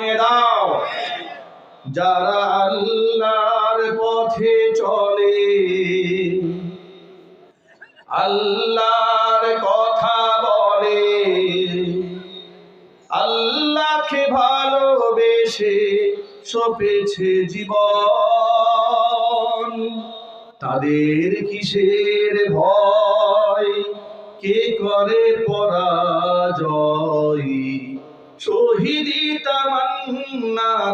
দাও। যারা আল্লাহর পথে চলে, আল্লাহর কথা বলে, আল্লাহকে ভালোবেসে সপেছে জীবন। তাদের কিসের ভয়? কে করে পরাজয়?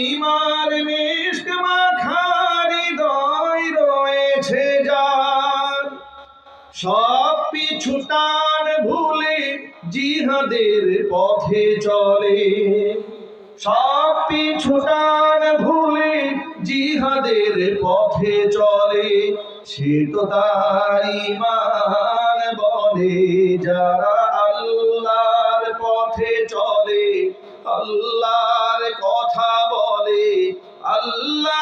কালিমার মিষ্ক মাখারি দয় রয়েছে যার। সব পিছু টান ভুলে জিহাদের পথে চলে। সব পিছু টান ভুলে জিহাদের পথে চলে। সে তো তার ইমান বলে, যারা আল্লাহর পথে চলে আল্লাহর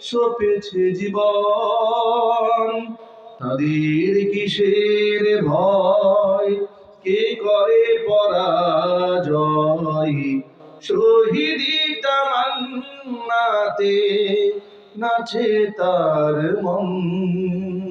সপেছে জীবন। তাদের কিসের ভয়? কে করে পরাজয়? শহীদি তামান্নাতে নাচে তার মন।